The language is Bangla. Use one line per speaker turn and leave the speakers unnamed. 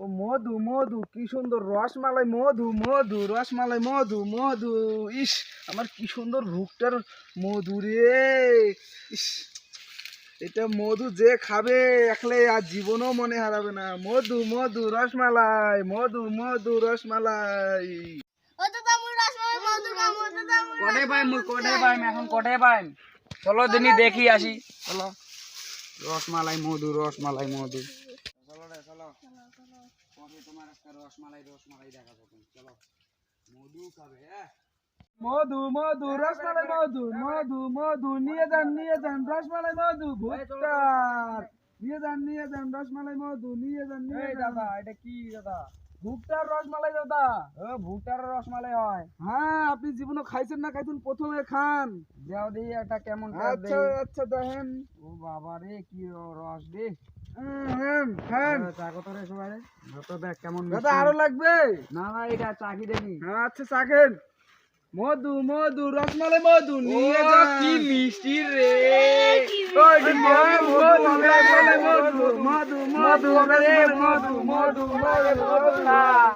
ও মধু মধু কি সুন্দর রসমালাই মধু মধু রসমালাই মধু মধু। ইস আমার কি সুন্দর রূপটার মধু রে। ইস এটা মধু যে খাবে একলে আর জীবনও মনে হারাবে না। মধু মধু রসমালাই মধু মধু রসমালাই।
কটে পাইম কটে পাইম এখন কটে পাইম। চলো দিনই দেখি আসি। চলো। রসমালাই মধু রসমালাই মধু। চলো। রে চলো। তোমার একটা রসমালাই রসমালাই দেখাবো তুমি? চলো। মধু খাবে হ্যাঁ
মধু মধু রসমালাই মধু মধু মধু নিয়ে যান নিয়ে যান রসমালাই মধু ভুট্টার। নিয়ে যান নিয়ে যান রসমালাই মধু নিয়ে যান নিয়ে
দাদা এটা কি দাদা?
ভুট্টার রসমালাই দাদা।
ও ভুটার রসমালাই হয়।
হ্যাঁ আপনি জীবনে খাইছেন না খাইছেন প্রথমে খান।
দেও দিই এটা কেমন
আচ্ছা আচ্ছা দেখেন।
ও বাবা রে কি রস রে।
হ্যাঁ আরও লাগবে
না না এটা চাকি দেখি
হ্যাঁ আচ্ছা চাখেন মধু মধু রসমালাই মধু নিয়ে যা
কি মিষ্টি রে
মধু মধু মধু মধু মধু মধু